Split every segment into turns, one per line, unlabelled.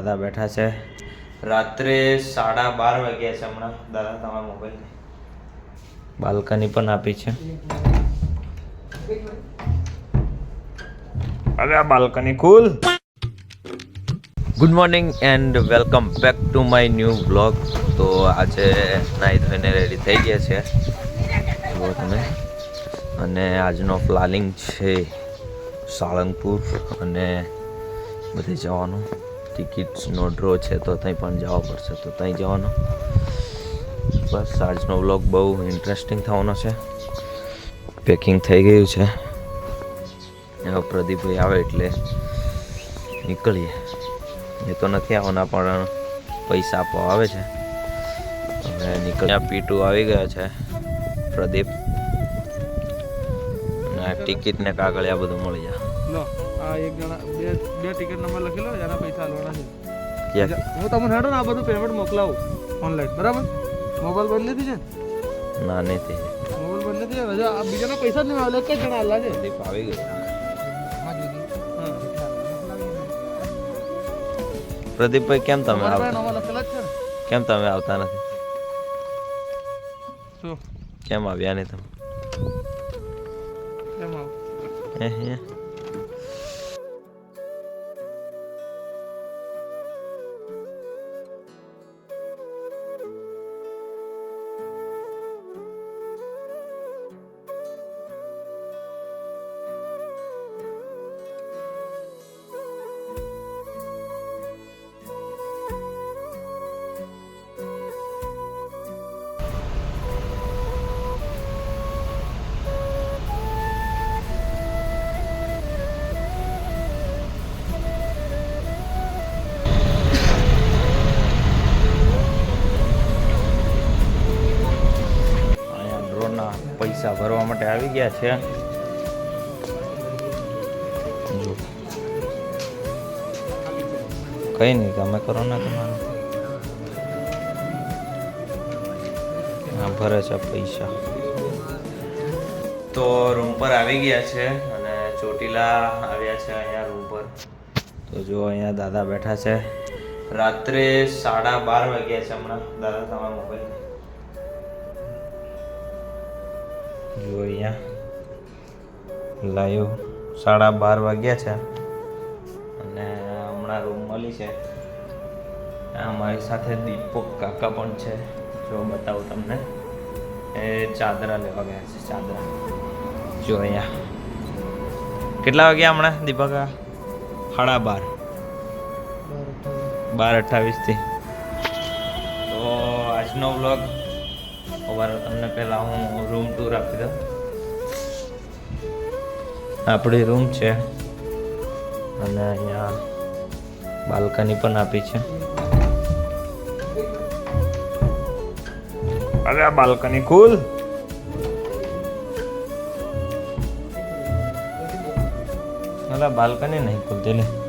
દાદા બેઠા છે. રાત્રે સાડા બાર વાગ્યા છે હમણાં. દાદા, તમારા મોબાઈલ બાલ્કની પણ આપી છે. હવે આ balcony ખુલ. Good morning and welcome back to my new blog તો આજે નાઈ ધોઈને રેડી થઈ ગયા છે. જુઓ તમે. અને આજનો પ્લાનિંગ છે સાળંગપુર અને બધે જવાનું. ટિકિટ્સનો ડ્રો છે તો ત્યાં પણ જવા પડશે. તો ત્યાં જવાનો. બસ, આજનો વ્લોગ બહુ ઇન્ટરેસ્ટિંગ થવાનો છે. પેકિંગ થઈ ગયું છે. હવે પ્રદીપભાઈ આવે એટલે નીકળીએ. એ તો નથી આવવાના, પણ પૈસા આપવા આવે છે. હવે નીકળ્યા. પીટુ આવી ગયા છે, પ્રદીપ. આ ટિકિટ ને કાગળિયા બધું મળી જાય.
આ એક જણા બે બે ટિકિટ નંબર લખી લો એના પૈસા આલવાના છે. હું તમને હેડો ને આ બધું પેમેન્ટ મોકલાવું ઓનલાઈન બરાબર? મોબાઈલ બંધ નથી છે? ના
ના તે
મોબાઈલ બંધ નથી હજુ આ બીજાના પૈસા જ નહીં આવે એક જ જણા આલા છે?
પ્રદીપ આવી ગયો પ્રદીપભાઈ કેમ તમે આવતા?
લખેલા
કેમ તમે આવતા નથી?
શું?
કેમ આવ્યા નહીં તમે?
કેમ આવ?
હે હે. પૈસા ભરવા માટે આવી ગયા છે. કઈ નહીં, તમે કરો ને તમારે. હા, ભરે છે પૈસા. તો રૂમ પર આવી ગયા છે અને ચોટીલા આવ્યા છે અહીંયા રૂમ પર. તો જો અહીંયા દાદા બેઠા છે. રાત્રે સાડા બાર વાગ્યા છે હમણાં. દાદા, તમારા મોબાઈલ. જો અહીંયા લાઈવ સાડા બાર વાગ્યા છે. અને હમણાં રૂમ મળી છે. આ મારી સાથે દીપક કાકા પણ છે. જો બતાવું તમને. એ ચાદરા લેવા ગયા છે, ચાદરા. જો અહીંયા. કેટલા વાગ્યા હમણાં, દીપક? સાડા બાર. બાર અઠ્ઠાવીસથી તો આજનો વ્લોગ ખબર તમને પહેલાં હું રૂમ ટૂર આપી દઉં. આપણી રૂમ છે. અને અહીંયા બાલ્કની પણ આપી છે. અરે આ બાલ્કની ખુલ. અલા બાલ્કની નહીં ખુલતી લે.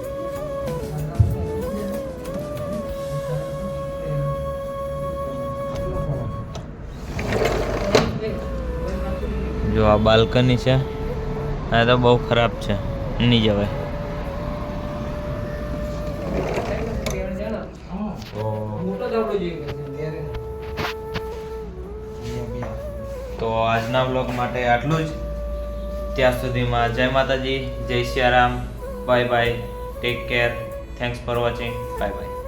જો આ બાલ્કની છે, આ તો બહુ ખરાબ છે નહીં જવાય. તો આજના બ્લોગ માટે આટલું જ. ત્યાં સુધીમાં જય માતાજી, જય Siyaram, bye bye take care thanks for watching bye bye.